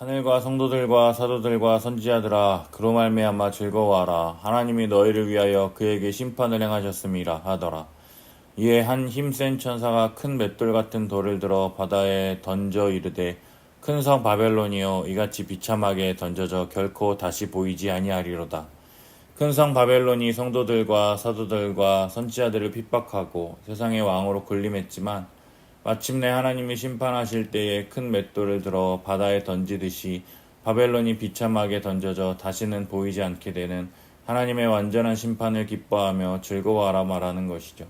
하늘과 성도들과 사도들과 선지자들아 그로 말미암아 즐거워하라. 하나님이 너희를 위하여 그에게 심판을 행하셨음이라 하더라. 이에 한 힘센 천사가 큰 맷돌 같은 돌을 들어 바다에 던져 이르되 큰 성 바벨론이여 이같이 비참하게 던져져 결코 다시 보이지 아니하리로다. 큰 성 바벨론이 성도들과 사도들과 선지자들을 핍박하고 세상의 왕으로 군림했지만 마침내 하나님이 심판하실 때에 큰 맷돌을 들어 바다에 던지듯이 바벨론이 비참하게 던져져 다시는 보이지 않게 되는 하나님의 완전한 심판을 기뻐하며 즐거워하라 말하는 것이죠.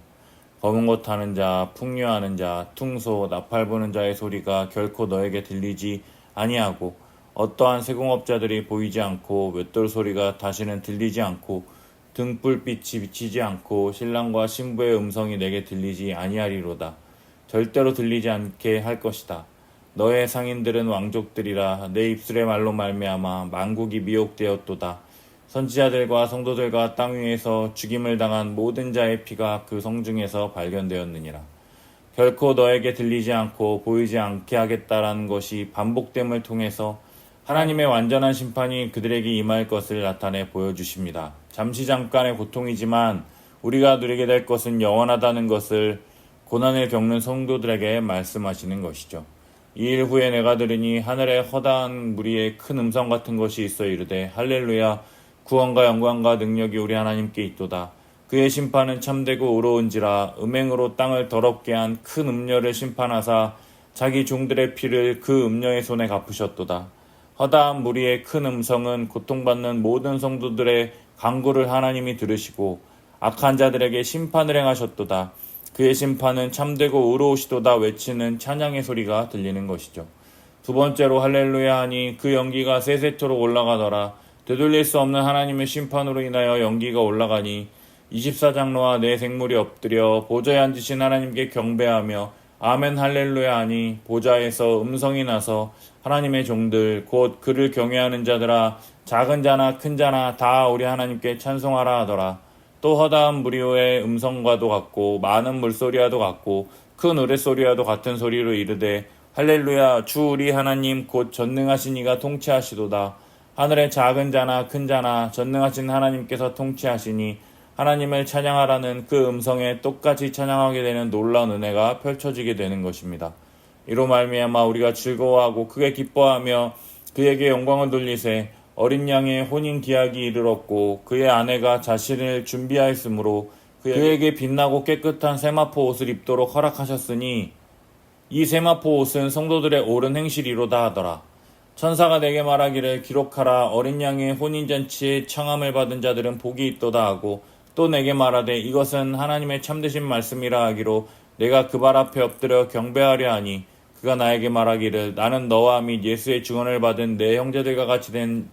검은 옷 타는 자, 풍류하는 자, 퉁소, 나팔 부는 자의 소리가 결코 너에게 들리지 아니하고 어떠한 세공업자들이 보이지 않고 맷돌 소리가 다시는 들리지 않고 등불빛이 비치지 않고 신랑과 신부의 음성이 내게 들리지 아니하리로다. 절대로 들리지 않게 할 것이다. 너의 상인들은 왕족들이라 내 입술의 말로 말미암아 만국이 미혹되었도다. 선지자들과 성도들과 땅 위에서 죽임을 당한 모든 자의 피가 그 성중에서 발견되었느니라. 결코 너에게 들리지 않고 보이지 않게 하겠다라는 것이 반복됨을 통해서 하나님의 완전한 심판이 그들에게 임할 것을 나타내 보여주십니다. 잠시 잠깐의 고통이지만 우리가 누리게 될 것은 영원하다는 것을 고난을 겪는 성도들에게 말씀하시는 것이죠. 이 일 후에 내가 들으니 하늘에 허다한 무리의 큰 음성 같은 것이 있어 이르되 할렐루야 구원과 영광과 능력이 우리 하나님께 있도다. 그의 심판은 참되고 의로운지라 음행으로 땅을 더럽게 한 큰 음녀를 심판하사 자기 종들의 피를 그 음녀의 손에 갚으셨도다. 허다한 무리의 큰 음성은 고통받는 모든 성도들의 강구를 하나님이 들으시고 악한 자들에게 심판을 행하셨도다. 그의 심판은 참되고 의로우시도다 외치는 찬양의 소리가 들리는 것이죠. 두 번째로 할렐루야 하니 그 연기가 세세토록 올라가더라. 되돌릴 수 없는 하나님의 심판으로 인하여 연기가 올라가니 24장로와 내 생물이 엎드려 보좌에 앉으신 하나님께 경배하며 아멘 할렐루야 하니 보좌에서 음성이 나서 하나님의 종들 곧 그를 경외하는 자들아 작은 자나 큰 자나 다 우리 하나님께 찬송하라 하더라. 또 허다한 무리오의 음성과도 같고 많은 물소리와도 같고 큰 우레소리와도 같은 소리로 이르되 할렐루야 주 우리 하나님 곧 전능하신 이가 통치하시도다. 하늘의 작은 자나 큰 자나 전능하신 하나님께서 통치하시니 하나님을 찬양하라는 그 음성에 똑같이 찬양하게 되는 놀라운 은혜가 펼쳐지게 되는 것입니다. 이로 말미암아 우리가 즐거워하고 크게 기뻐하며 그에게 영광을 돌리세 어린 양의 혼인 기약이 이르렀고 그의 아내가 자신을 준비하였으므로 그에게 빛나고 깨끗한 세마포 옷을 입도록 허락하셨으니 이 세마포 옷은 성도들의 옳은 행실이로다 하더라. 천사가 내게 말하기를 기록하라 어린 양의 혼인잔치에 청함을 받은 자들은 복이 있도다 하고 또 내게 말하되 이것은 하나님의 참되신 말씀이라 하기로 내가 그 발 앞에 엎드려 경배하려 하니 그가 나에게 말하기를 나는 너와 및 예수의 증언을 받은 내 형제들과 같이 된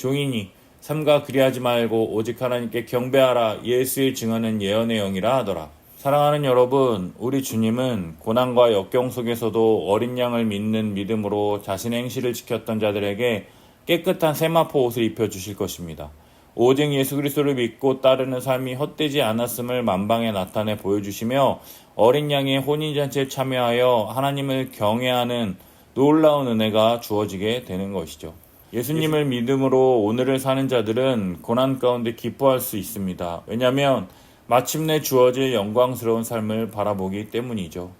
종이니 삼가 그리하지 말고 오직 하나님께 경배하라 예수의 증언은 예언의 영이라 하더라. 사랑하는 여러분, 우리 주님은 고난과 역경 속에서도 어린 양을 믿는 믿음으로 자신의 행실을 지켰던 자들에게 깨끗한 세마포 옷을 입혀 주실 것입니다. 오직 예수 그리스도를 믿고 따르는 삶이 헛되지 않았음을 만방에 나타내 보여주시며 어린 양의 혼인잔치에 참여하여 하나님을 경외하는 놀라운 은혜가 주어지게 되는 것이죠. 예수님을 믿음으로 오늘을 사는 자들은 고난 가운데 기뻐할 수 있습니다. 왜냐하면 마침내 주어질 영광스러운 삶을 바라보기 때문이죠.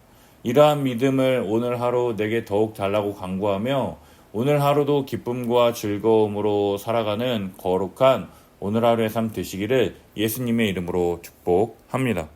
이러한 믿음을 오늘 하루 내게 더욱 달라고 강구하며 오늘 하루도 기쁨과 즐거움으로 살아가는 거룩한 오늘 하루의 삶 되시기를 예수님의 이름으로 축복합니다.